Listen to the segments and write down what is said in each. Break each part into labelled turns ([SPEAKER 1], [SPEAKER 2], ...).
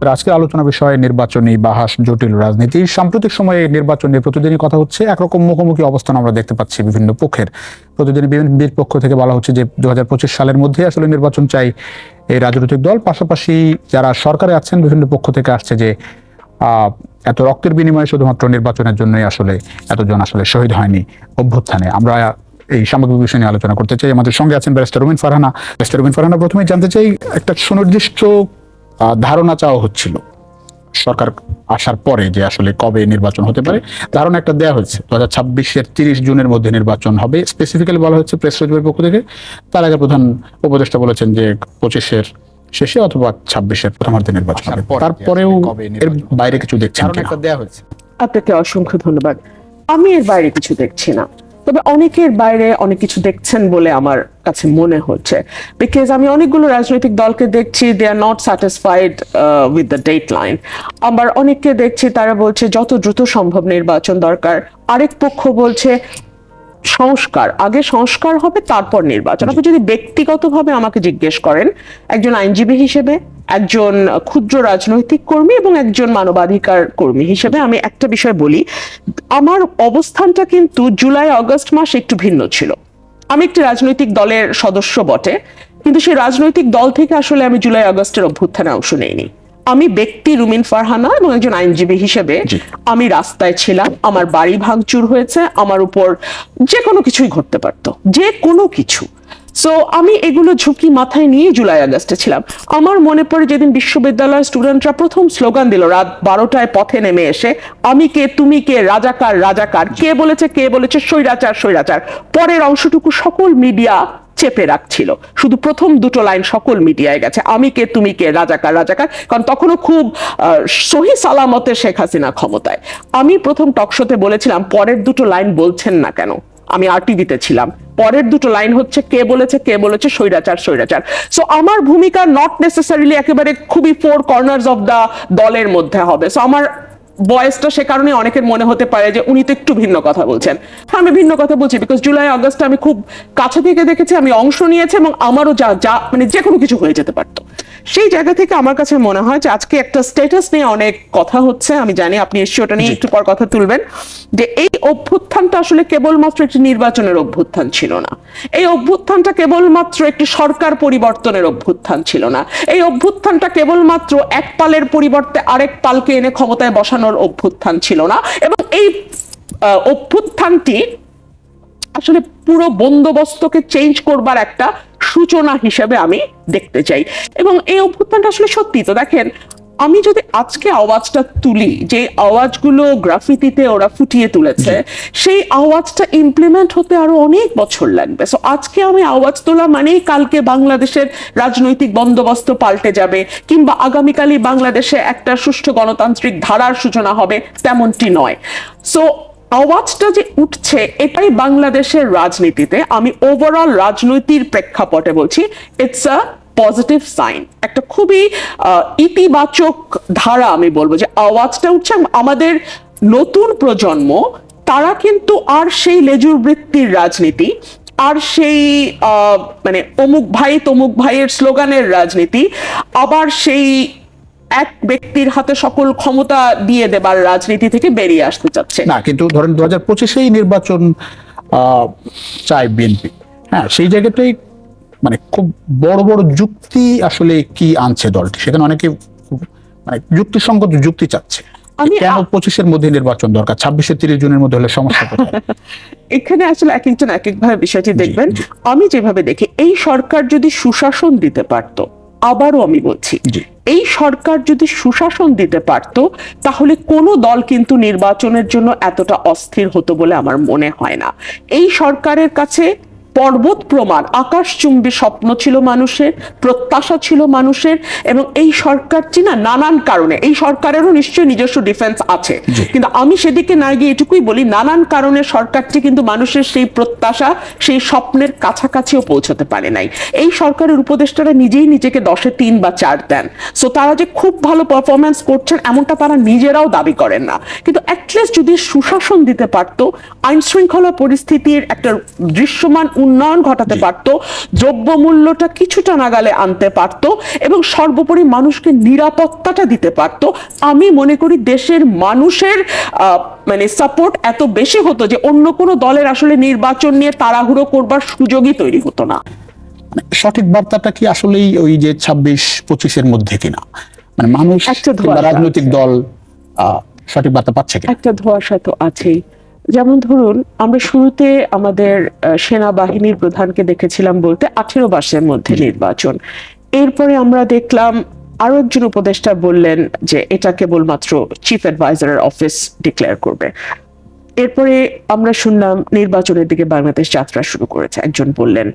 [SPEAKER 1] আজকের আলোচনা বিষয় নির্বাচনী বাহাস, জটিল রাজনীতি, সাম্প্রতিক সময়ে নির্বাচন নিয়ে প্রতিদিনই কথা হচ্ছে। একরকম মুখোমুখি অবস্থান আমরা দেখতে পাচ্ছি বিভিন্ন পক্ষের। প্রতিদিন বিএনপির পক্ষ থেকে বলা হচ্ছে যে, দুহাজার পঁচিশ সালের মধ্যে আসলে নির্বাচন চাই এই রাজনৈতিক দল। পাশাপাশি যারা সরকারে আছেন, বিভিন্ন পক্ষ থেকে আসছে যে এত রক্তের বিনিময়ে শুধুমাত্র নির্বাচনের জন্যই আসলে এতজন আসলে শহীদ হয়নি অভ্যুত্থানে। আমরা এই সামগ্রিক বিষয় নিয়ে আলোচনা করতে চাই। আমাদের সঙ্গে আছেন ব্যারিস্টার রুমিন ফারহানা। ব্যারিস্টার রুমিন ফারহানা, প্রথমেই জানতে চাই, একটা সুনির্দিষ্ট ধারণা চাওয়া হচ্ছিল। সরকার আসার পরে যে আসলে কবে নির্বাচন হতে পারে ধারণা একটা দেওয়া হয়েছে। দু হাজার ছাব্বিশের তিরিশ জুনের মধ্যে নির্বাচন হবে। স্পেসিফিক্যালি বলা হচ্ছে প্রেস সচিবের পক্ষ থেকে। তার আগে প্রধান উপদেষ্টা বলেছেন যে পঁচিশের শেষে অথবা ছাব্বিশের প্রথমার্ধে নির্বাচন হবে। তারপরেও এর বাইরে কিছু দেখছেন?
[SPEAKER 2] দেওয়া হয়েছে।
[SPEAKER 3] আপনাকে অসংখ্য ধন্যবাদ। আমি এর বাইরে কিছু দেখছি না। তবে অনেকের বাইরে অনেক কিছু দেখছেন বলে আমার কাছে মনে হচ্ছে। বিকজ আমি অনেকগুলো রাজনৈতিক দলকে দেখছি they are not satisfied with the deadline আবার অনেককে দেখছি তারা বলছে যত দ্রুত সম্ভব নির্বাচন দরকার। আরেক পক্ষ বলছে সংস্কার আগে সংস্কার হবে তারপর নির্বাচন। আপনি যদি ব্যক্তিগতভাবে আমাকে জিজ্ঞেস করেন একজন আইনজীবী হিসেবে একজন ক্ষুদ্র রাজনৈতিক কর্মী এবং একজন মানবাধিকার কর্মী হিসেবে আমি একটা বিষয় বলি আমার অবস্থানটা কিন্তু জুলাই আগস্ট মাস একটু ভিন্ন ছিল। আমি একটি রাজনৈতিক দলের সদস্য বটে কিন্তু সেই রাজনৈতিক দল থেকে আসলে আমি জুলাই আগস্টের অভ্যুত্থানে অংশ নেইনি। আমি ব্যক্তি রুমিন ফারহানা এবং একজন আইনজীবী হিসেবে আমি রাস্তায় ছিলাম আমার বাড়ি ভাঙচুর হয়েছে আমার উপর যে কোনো কিছুই ঘটতে পারতো যে কোনো কিছু। সো আমি এগুলো ঝুঁকি মাথায় নিয়ে জুলাই আগস্টে ছিলাম। আমার মনে পড়ে যেদিন বিশ্ববিদ্যালয়ের স্টুডেন্টরা প্রথম স্লোগান দিল, রাত বারোটায় পথে নেমে এসে, আমি কে, তুমি কে, রাজাকার রাজাকার, কে বলেছে কে বলেছে, স্বৈরাচার স্বৈরাচার। পরের অংশটুকু সকল মিডিয়া চেপে রাখছিল। শুধু প্রথম দুটো লাইন সকল মিডিয়ায় গেছে, আমি কে, তুমি কে, রাজাকার রাজাকার। কারণ তখনও খুব সহি সালামতে শেখ হাসিনা ক্ষমতায়। আমি প্রথম টকশোতে বলেছিলাম, পরের দুটো লাইন বলছেন না কেন? আমি আরটিভিতে ছিলাম পরের দুটো লাইন হচ্ছে, কে বলেছে কে বলেছে, স্বৈরাচার স্বৈরাচার। সো আমার ভূমিকা নট নেসেসারিলি একেবারে খুবই ফোর কর্নার্স অফ দা দলের মধ্যে হবে। সো আমার বয়সটা সে কারণে অনেকের মনে হতে পারে যে উনি তো একটু ভিন্ন কথা বলছেন। হ্যাঁ আমি ভিন্ন কথা বলছি বিকজ জুলাই আগস্টে আমি খুব কাছে থেকে দেখেছি আমি অংশ নিয়েছি এবং আমারও যা যা মানে যে কোনো কিছু হয়ে যেতে পারতো। সেই জায়গা থেকে আমার কাছে মনে হয় যে আজকে একটা স্ট্যাটাস নিয়ে অনেক কথা হচ্ছে আমি জানি আপনি এসে ওটা নিয়ে একটু পর কথা তুলবেন যে এই অভ্যুত্থানটা আসলে কেবলমাত্র একটি নির্বাচনের অভ্যুত্থান ছিল না। এই অভ্যুত্থানটা কেবলমাত্র একটি সরকার পরিবর্তনের অভ্যুত্থান ছিল না। এই অভ্যুত্থানটা কেবলমাত্র এক পালের পরিবর্তে আরেক পালকে এনে ক্ষমতায় বসানোর অভ্যুত্থান ছিল না এবং এই অভ্যুত্থানটি আসলে পুরো বন্দোবস্তকে চেঞ্জ করবার একটা সূচনা হিসেবে আমি দেখতে চাই। এবং এই অভ্যুত্থানটা আসলে সত্যি তো দেখেন আমি যদি আজকে আওয়াজটা তুলি যে আওয়াজগুলো গ্রাফিতিতে ওরা ফুটিয়ে তুলেছে সেই আওয়াজটা ইমপ্লিমেন্ট হতে আরও অনেক বছর লাগবে। সো আজকে আমি আওয়াজ তোলা মানেই কালকে বাংলাদেশের রাজনৈতিক বন্দোবস্ত পাল্টে যাবে কিংবা আগামীকালই বাংলাদেশে একটা সুষ্ঠু গণতান্ত্রিক ধারার সূচনা হবে তেমনটি নয়। সো আওয়াজটা যে উঠছে এটাই বাংলাদেশের রাজনীতিতে আমি ওভারঅল রাজনৈতিক প্রেক্ষাপটে বলছি ইটস আ পজিটিভ সাইন একটা খুবই ইতিবাচক ধারা আমি বলব যে আওয়াজটা উঠছে আমাদের নতুন প্রজন্ম, তারা কিন্তু আর সেই লেজুর বৃত্তির রাজনীতি, আর সেই মানে অমুক ভাই তমুক ভাইয়ের স্লোগানের রাজনীতি, আবার সেই এক ব্যক্তির হাতে সকল ক্ষমতা দিয়ে দেবার রাজনীতি থেকে বেরিয়ে আসতে চাচ্ছে।
[SPEAKER 1] না, কিন্তু ধরেন দু হাজার পঁচিশেই নির্বাচন চায় বিএনপি। হ্যাঁ সেই জায়গাটাই মানে খুব বড় বড় যুক্তি আসলে কি আনছে দলটি? সেখানে অনেকে মানে যুক্তিসঙ্গত যুক্তি চাচ্ছে
[SPEAKER 3] আমি-
[SPEAKER 1] কেন পঁচিশের মধ্যে নির্বাচন দরকার? ছাব্বিশে তিরিশ জনের মধ্যে হলে সমস্যা
[SPEAKER 3] এখানে আসলে এক একজন এক একভাবে বিষয়টি দেখবেন। আমি যেভাবে দেখি এই সরকার যদি সুশাসন দিতে পারতো আবারও আমি বলছি। এই সরকার যদি সুশাসন দিতে পারতো তাহলে কোনো দল কিন্তু নির্বাচনের জন্য এতটা অস্থির হতো বলে আমার মনে হয় না। এই সরকারের কাছে পর্বত প্রমাণ। আকাশচুম্বী স্বপ্ন ছিল মানুষের প্রত্যাশা ছিল মানুষের এবং এই সরকারটি না নানান কারণে এই সরকারেরও নিশ্চয়ই নিজস্ব ডিফেন্স আছে। কিন্তু আমি সেদিকে না গিয়ে এটুকুই বলি নানান কারণে সরকারটি কিন্তু মানুষের সেই প্রত্যাশা সেই স্বপ্নের কাছাকাছিও পৌঁছতে পারে নাই। এই সরকারের উপদেষ্টারা নিজেই নিজেকে দশে তিন বা চার দেন। সো তারা যে খুব ভালো পারফরমেন্স করছেন এমনটা তারা নিজেরাও দাবি করেন না। কিন্তু অ্যাটলিস্ট যদি সুশাসন দিতে পারতো আইন শৃঙ্খলা পরিস্থিতির একটা দৃশ্যমান উন্নয়ন ঘটাতে পারতো দ্রব্যমূল্যটা কিছুটা নাগালে আনতে পারতো এবং সর্বোপরি মানুষকে নিরাপত্তাটা দিতে পারতো। আমি মনে করি দেশের মানুষের মানে সাপোর্ট এত বেশি হতো যে অন্য কোনো দলের আসলে নির্বাচন নিয়ে তাড়াহুড়ো করবার সুযোগই তৈরি হতো না।
[SPEAKER 1] মানে সঠিক বার্তাটা কি আসলেই ওই যে ছাব্বিশ পঁচিশের মধ্যে কিনা? মানে মানুষ রাজনৈতিক দল আহ, সঠিক বার্তা পাচ্ছে
[SPEAKER 3] একটা ধোঁয়াশা তো আছেই। যেমন ধরুন আমরা শুরুতে আমাদের সেনাবাহিনীর প্রধানকে দেখেছিলাম বলতে আঠেরো মাসের মধ্যে নির্বাচন। এরপরে আমরা দেখলাম আরও একজন উপদেষ্টা বললেন যে এটা কেবলমাত্র চিফ অ্যাডভাইজারের অফিস ডিক্লেয়ার করবে। এরপরে আমরা শুনলাম নির্বাচনের দিকে বাংলাদেশ যাত্রা শুরু করেছে একজন বললেন।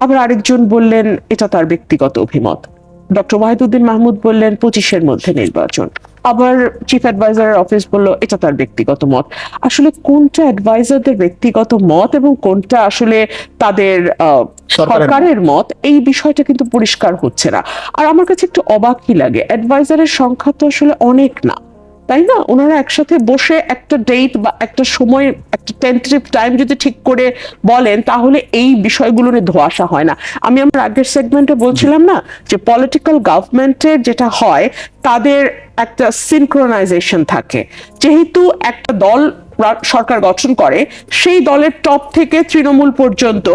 [SPEAKER 3] আবার আরেকজন বললেন এটা তার ব্যক্তিগত অভিমত। ডক্টর ওয়াহিদুদ্দিন মাহমুদ বললেন পঁচিশের মধ্যে নির্বাচন। আবার চিফ অ্যাডভাইজারের অফিস বলল এটা তার ব্যক্তিগত মত। আসলে কোনটা অ্যাডভাইজারদের ব্যক্তিগত মত এবং কোনটা আসলে তাদের আহ,
[SPEAKER 1] সরকারের মত।
[SPEAKER 3] সরকারের মত এই বিষয়টা কিন্তু পরিষ্কার হচ্ছে না। আর আমার কাছে একটু অবাকই লাগে অ্যাডভাইজারের সংখ্যা তো আসলে অনেক না। তাই না? ওনারা একসাথে বসে একটা ডেট বা একটা সময়, একটা টেন্টেটিভ টাইম যদি ঠিক করে বলেন, তাহলে এই বিষয়গুলো নিয়ে ধোয়াশা হয় না। আমি আমার আগের সেগমেন্টে বলছিলাম না যে পলিটিক্যাল গভর্নমেন্টের যেটা হয়, তাদের একটা সিনক্রোনাইজেশন থাকে। যেহেতু একটা দল সরকার গঠন করে, সেই দলের টপ থেকে তৃণমূল পর্যন্ত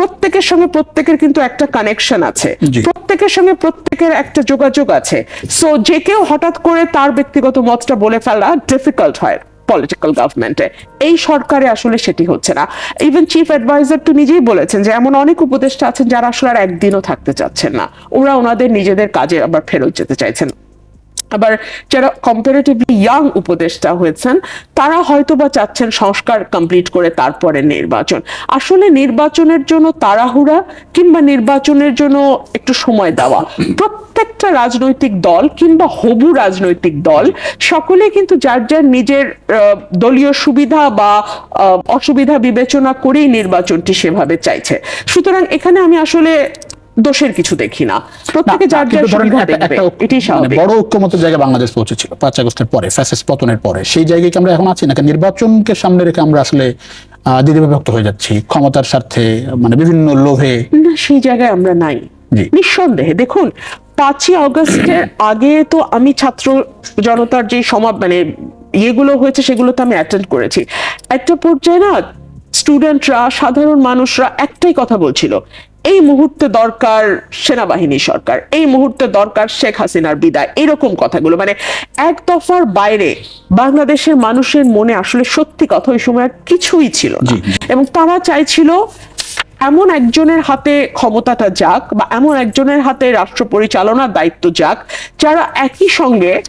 [SPEAKER 3] প্রত্যেকের সঙ্গে প্রত্যেকের কিন্তু একটা কানেকশন আছে। প্রত্যেকের সঙ্গে প্রত্যেকের একটা যোগাযোগ আছে। সো যে কেউ হঠাৎ করে তার ব্যক্তিগত মতটা বলে ফেলা ডিফিকাল্ট হয় পলিটিক্যাল গভর্নমেন্টে এই সরকারে আসলে সেটি হচ্ছে না। ইভেন চিফ অ্যাডভাইজার তো নিজেই বলেছেন যে এমন অনেক উপদেষ্টা আছেন যারা আসলে আর একদিনও থাকতে চাচ্ছেন না। ওরা ওনাদের নিজেদের কাজে আবার ফেরত যেতে চাইছেন। আবার যারা কম্পারেটিভলি ইয়াং উপদেষ্টা হয়েছেন, তারা হয়তো বা চাচ্ছেন সংস্কার কমপ্লিট করে তারপরে নির্বাচন। আসলে নির্বাচনের জন্য তাড়াহুড়া কিংবা নির্বাচনের জন্য একটু সময় দেওয়া। প্রত্যেকটা রাজনৈতিক দল কিংবা হবু রাজনৈতিক দল, সকলে কিন্তু যার যার নিজের দলীয় সুবিধা বা অসুবিধা বিবেচনা করেই নির্বাচনটি সেভাবে চাইছে। সুতরাং এখানে আমি আসলে দোষের কিছু দেখি না। প্রত্যেকে যার যার সুবিধা দেখবে এটাই
[SPEAKER 1] মানে
[SPEAKER 3] স্বাভাবিক।
[SPEAKER 1] বড় ঐক্যমতের জায়গায় বাংলাদেশ পৌঁছেছিল পাঁচ আগস্টের পরে ফ্যাসিস্ট পতনের পরে। সেই জায়গায় কি আমরা এখন আছি? নাকি নির্বাচনকে সামনে রেখে আমরা আসলে দ্বিধাবিভক্ত হয়ে যাচ্ছি? ক্ষমতার স্বার্থে মানে বিভিন্ন লোভে?
[SPEAKER 3] না সেই জায়গায় আমরা নাই। নিঃসন্দেহে। দেখুন পাঁচই অগস্টের আগে তো আমি ছাত্র জনতার যে সমাব মানে ইয়েগুলো হয়েছে সেগুলো তো আমি অ্যাটেন্ড করেছি। একটা পর্যায়ে না স্টুডেন্টরা সাধারণ মানুষরা একটাই কথা বলছিল। এই মুহূর্তে দরকার সেনাবাহিনী সরকার এই মুহূর্তে দরকার শেখ হাসিনার বিদায় এরকম কথাগুলো। মানে এক দফার বাইরে বাংলাদেশের মানুষের মনে আসলে সত্যি কথা ওই সময় কিছুই ছিল না। এবং তারা চাইছিল এমন একজনের হাতে ক্ষমতাটা যাক বা এমন একজনের হাতে রাষ্ট্র পরিচালনার দায়িত্ব যাক যারা একই সঙ্গে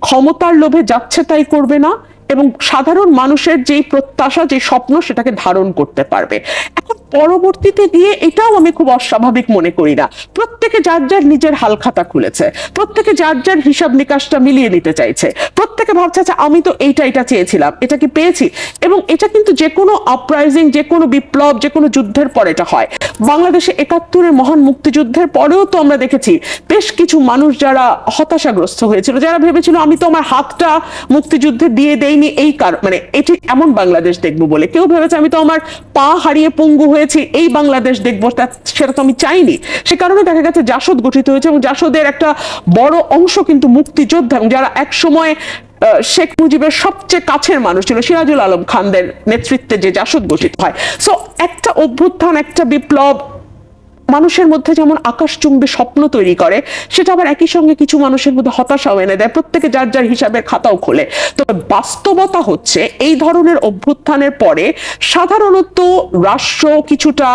[SPEAKER 3] ক্ষমতার লোভে যাচ্ছে তাই করবে না এবং সাধারণ মানুষের যেই প্রত্যাশা যে স্বপ্ন সেটাকে ধারণ করতে পারবে। এখন পরবর্তীতে গিয়ে এটাও আমি খুব অস্বাভাবিক মনে করি না। প্রত্যেকে যার যার নিজের হালখাতা খুলেছে, প্রত্যেকে যার যার হিসাব নিকাশটা মিলিয়ে নিতে চাইছে, প্রত্যেকে ভাবছে আচ্ছা আমি তো এইটা এটা চেয়েছিলাম, এটা কি পেয়েছি? এবং এটা কিন্তু যে কোনো আপরাইজিং যে কোনো বিপ্লব, যে কোনো যুদ্ধের পর এটা হয়। বাংলাদেশে একাত্তরের মহান মুক্তিযুদ্ধের পরেও তো আমরা দেখেছি বেশ কিছু মানুষ যারা হতাশাগ্রস্ত হয়েছিল, যারা ভেবেছিল, আমি তো আমার হাতটা মুক্তিযুদ্ধে দিয়ে দেইনি, এই কারণ মানে এটি এমন বাংলাদেশ দেখব বলে। কেউ ভেবেছে, আমি তো আমার পা হারিয়ে পঙ্গু হয়েছি, এই বাংলাদেশ দেখব সেটা তো আমি চাইনি। সে কারণে দেখা গেছে জাসদ গঠিত হয়েছে এবং জাসদের একটা বড় অংশ কিন্তু মুক্তিযোদ্ধা যারা এক সময় শেখ মুজিবের সবচেয়ে কাছের মানুষ ছিল, সিরাজুল আলম খানদের নেতৃত্বে যে জাসদ গঠিত হয়। সো একটা অভ্যুত্থান, একটা বিপ্লব মানুষের মধ্যে যেমন আকাশ চুম্বে স্বপ্ন তৈরি করে, সেটা আবার একই সঙ্গে কিছু মানুষের মধ্যে হতাশাও এনে দেয়। প্রত্যেকে যার যার হিসাবের খাতাও খোলে। তো বাস্তবতা হচ্ছে, এই ধরনের অভ্যুত্থানের পরে সাধারণত রাষ্ট্র কিছুটা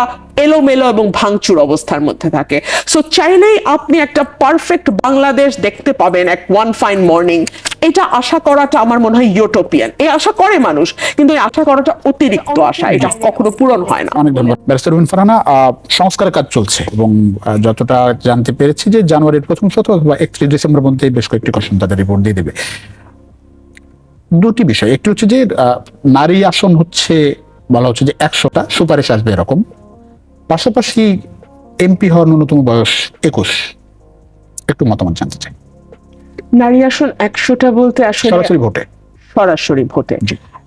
[SPEAKER 3] এলোমেলো এবং ভাঙচুর অবস্থার মধ্যে থাকে। সো চাইলেই আপনি একটা পারফেক্ট বাংলাদেশ দেখতে পাবেন এক ওয়ান ফাইন মর্নিং এটা আশা করাটা আমার মনে হয় ইউটোপিয়ান এই আশা করে মানুষ কিন্তু এই আশা করাটা অতিরিক্ত আশা। এটা কখনো পূরণ হয় না।
[SPEAKER 1] অনেক ধন্যবাদ। ব্যারিস্টার আহ, সংস্কারের কাজ চলছে এবং যতটা জানতে পেরেছি যে জানুয়ারির প্রথম সপ্তাহ অথবা একত্রিশ ডিসেম্বর মধ্যে বেশ কয়েকটি কোশ্চেন তাদের রিপোর্ট দিয়ে দেবে। দুটি বিষয়। একটি হচ্ছে যে নারী আসন হচ্ছে বলা হচ্ছে যে একশোটা সুপারিশ আসবে এরকম। পাশাপাশি এমপি হওয়ার ন্যূনতম বয়স একুশ। একটু মতামত জানতে চাই।
[SPEAKER 3] নারী আসন একশোটা বলতে আসলে
[SPEAKER 1] সরাসরি ভোটে।
[SPEAKER 3] সরাসরি ভোটে।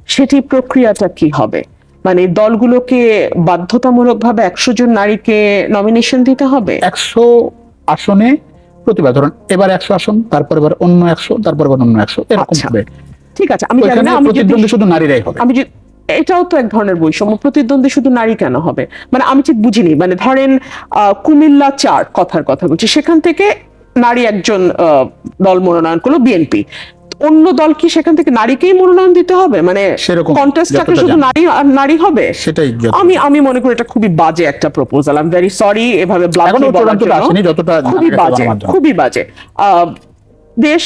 [SPEAKER 3] সেটি প্রক্রিয়াটা কি হবে? মানে দলগুলোকে বাধ্যতামূলকভাবে একশো জন নারীকে নমিনেশন দিতে হবে?
[SPEAKER 1] একশো আসনে প্রতিবার ধরুন এবার একশো আসন তারপর এবার অন্য একশো তারপর এবার অন্য একশো এরকম
[SPEAKER 3] আচ্ছা।
[SPEAKER 1] হবে।
[SPEAKER 3] ঠিক আছে আমি জানি না আমি যদি
[SPEAKER 1] শুধু নারীরাই হবে।
[SPEAKER 3] আমি যে এটাও তো এক ধরনের বৈষম্য। প্রতিদ্বন্দ্বী শুধু নারী কেন হবে? মানে আমি ঠিক বুঝিনি। মানে ধরেন কুমিল্লা চার কথার কথা বলছি। সেখান থেকে নারী একজন দল মনোনয়ন করল বিএনপি। অন্য দল কি সেখান থেকে নারীকেই মনোনয়ন দিতে হবে? মানে কন্টেস্টটাকে শুধু নারী আর নারী হবে?
[SPEAKER 1] সেটাই
[SPEAKER 3] আমি আমি মনে করি এটা খুবই বাজে একটা proposal I am very sorry এভাবে ব্লাডলি বলার জন্য।
[SPEAKER 1] যতটা
[SPEAKER 3] খুবই বাজে খুবই বাজে। আহ, দেশ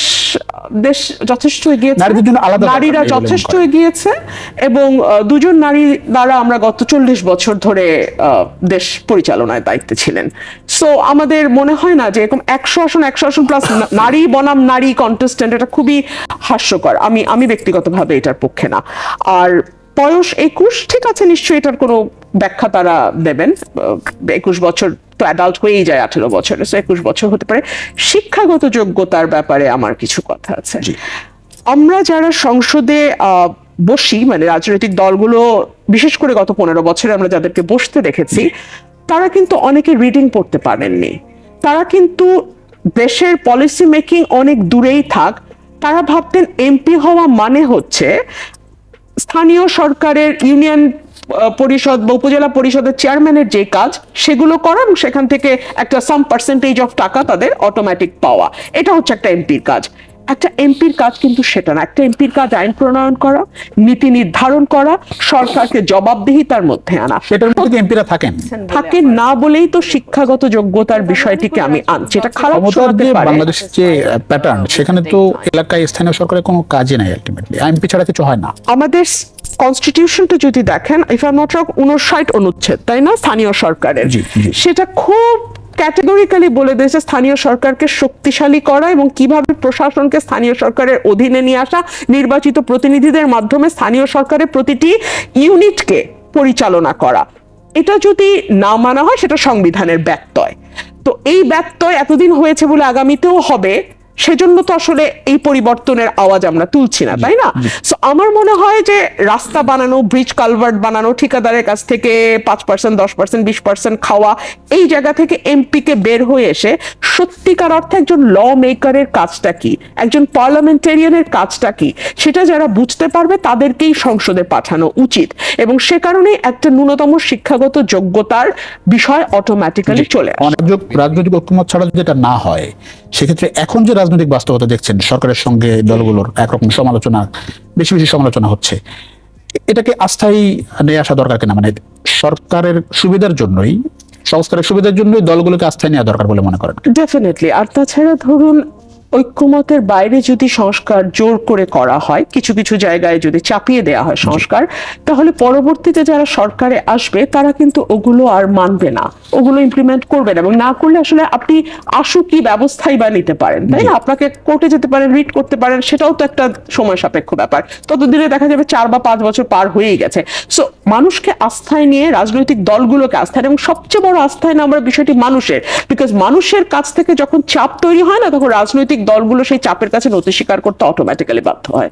[SPEAKER 3] দেশ যথেষ্ট এগিয়েছে
[SPEAKER 1] নারীদের জন্য আলাদা
[SPEAKER 3] নারীরা যথেষ্ট এগিয়েছে এবং দুজন নারী দ্বারা আমরা গত চল্লিশ বছর ধরে আহ, দেশ পরিচালনায় দায়িত্বে ছিলেন। সো আমাদের মনে হয় না যে এরকম একশো আসন একশো আসন প্লাস নারী বনাম নারী কন্টেস্টেন্ট এটা খুবই হাস্যকর। আমি আমি ব্যক্তিগতভাবে এটার পক্ষে না। আর বয়স একুশ ঠিক আছে নিশ্চয়ই এটার কোনো ব্যাখ্যা তারা দেবেন। একুশ বছর তো অ্যাডাল্ট হয়েই যায় আঠেরো বছরে সো একুশ বছর হতে পারে। শিক্ষাগত যোগ্যতার ব্যাপারে আমার কিছু কথা আছে। আমরা যারা সংসদে বসি মানে রাজনৈতিক দলগুলো বিশেষ করে গত পনেরো বছরে আমরা যাদেরকে বসতে দেখেছি তারা কিন্তু অনেকে রিডিং পড়তে পারেননি। তারা কিন্তু দেশের পলিসি মেকিং অনেক দূরেই থাক। তারা ভাবতেন এমপি হওয়া মানে হচ্ছে স্থানীয় সরকারের ইউনিয়ন পরিষদ বা উপজেলা পরিষদের চেয়ারম্যানের যে কাজ, সেগুলো করা এবং সেখান থেকে একটা সাম পার্সেন্টেজ অফ টাকা তাদের অটোমেটিক পাওয়া। এটা হচ্ছে একটা এমপির কাজ। একটা এমপির কাজ কিন্তু সেটা না। একটা এমপির কাজ আইন প্রণয়ন করা নীতি নির্ধারণ করা সরকারকে জবাবদিহিতার মধ্যে আনা।
[SPEAKER 1] সেটার মধ্যে এমপিরা থাকেন?
[SPEAKER 3] থাকে না বলেই তো শিক্ষাগত যোগ্যতার বিষয়টিকে আমি আনছি। এটা খারাপ
[SPEAKER 1] বাংলাদেশের যে প্যাটার্ন সেখানে তো এলাকায় স্থানীয় সরকারের কোনো কাজই নাই আলটিমেটলি এমপি ছাড়া কিছু হয় না।
[SPEAKER 3] আমাদের কনস্টিটিউশনটা যদি দেখেন ইফ আই নট রং উনষাট অনুচ্ছেদ তাই না? স্থানীয় সরকারের। সেটা খুব ক্যাটেগরিক্যালি বলে দিয়েছে স্থানীয় সরকারকে শক্তিশালী করা এবং কীভাবে প্রশাসনকে স্থানীয় সরকারের অধীনে নিয়ে আসা। নির্বাচিত প্রতিনিধিদের মাধ্যমে স্থানীয় সরকারের প্রতিটি ইউনিটকে পরিচালনা করা। এটা যদি না মানা হয়, সেটা সংবিধানের ব্যত্যয়। তো এই ব্যত্যয় এতদিন হয়েছে বলে আগামীতেও হবে। সেজন্য তো আসলে এই পরিবর্তনের আওয়াজ আমরা তুলছি না তাই না? সো আমার মনে হয় যে রাস্তা বানানো ব্রিজ কালভার্ট বানানো ঠিকাদারের কাছ থেকে পাঁচ পার্সেন্ট দশ পার্সেন্ট বিশ পার্সেন্ট খাওয়া এই জায়গা থেকে এমপি কে বের হয়ে এসে সত্যিকার অর্থে একজন ল মেকারের কাজটা কি? একজন পার্লামেন্টেরিয়ানের কাজটা কি? সেটা যারা বুঝতে পারবে তাদেরকেই সংসদে পাঠানো উচিত। এবং সে কারণে একটা ন্যূনতম শিক্ষাগত যোগ্যতার বিষয় অটোমেটিক্যালি চলে
[SPEAKER 1] রাজনৈতিক ঐক্যমত ছাড়া যদি এটা না হয় সেক্ষেত্রে এখন যে রাজনৈতিক বাস্তবতা দেখছেন, সরকারের সঙ্গে দলগুলোর একরকম সমালোচনা, বেশি বেশি সমালোচনা হচ্ছে। এটাকে আস্থায় নিয়ে আসা দরকার কিনা? মানে সরকারের সুবিধার জন্যই, সংস্কারের সুবিধার জন্যই দলগুলোকে আস্থায় নেওয়া দরকার বলে মনে করেন?
[SPEAKER 3] ডেফিনেটলি আর তাছাড়া ধরুন ঐক্যমতের বাইরে যদি সংস্কার জোর করে করা হয় কিছু কিছু জায়গায় যদি চাপিয়ে দেওয়া হয় সংস্কার তাহলে পরবর্তীতে যারা সরকারে আসবে তারা কিন্তু ওগুলো আর মানবে না। ওগুলো ইমপ্লিমেন্ট করবে না এবং না করলে আসলে আপনি আশু কি ব্যবস্থাই বা নিতে পারেন তাই না? আপনাকে কোর্টে যেতে পারেন রিট করতে পারেন সেটাও তো একটা সময় সাপেক্ষ ব্যাপার। ততদিনে দেখা যাবে চার বা পাঁচ বছর পার হয়েই গেছে। সো মানুষকে আস্থায় নিয়ে রাজনৈতিক দলগুলোকে আস্থায় এবং সবচেয়ে বড় আস্থায় নেওয়ার বিষয়টি মানুষের বিকজ মানুষের কাছ থেকে যখন চাপ তৈরি হয় না তখন রাজনৈতিক দলগুলো সেই চাপের কাছে নতি স্বীকার করতে অটোমেটিক্যালি বাধ্য হয়।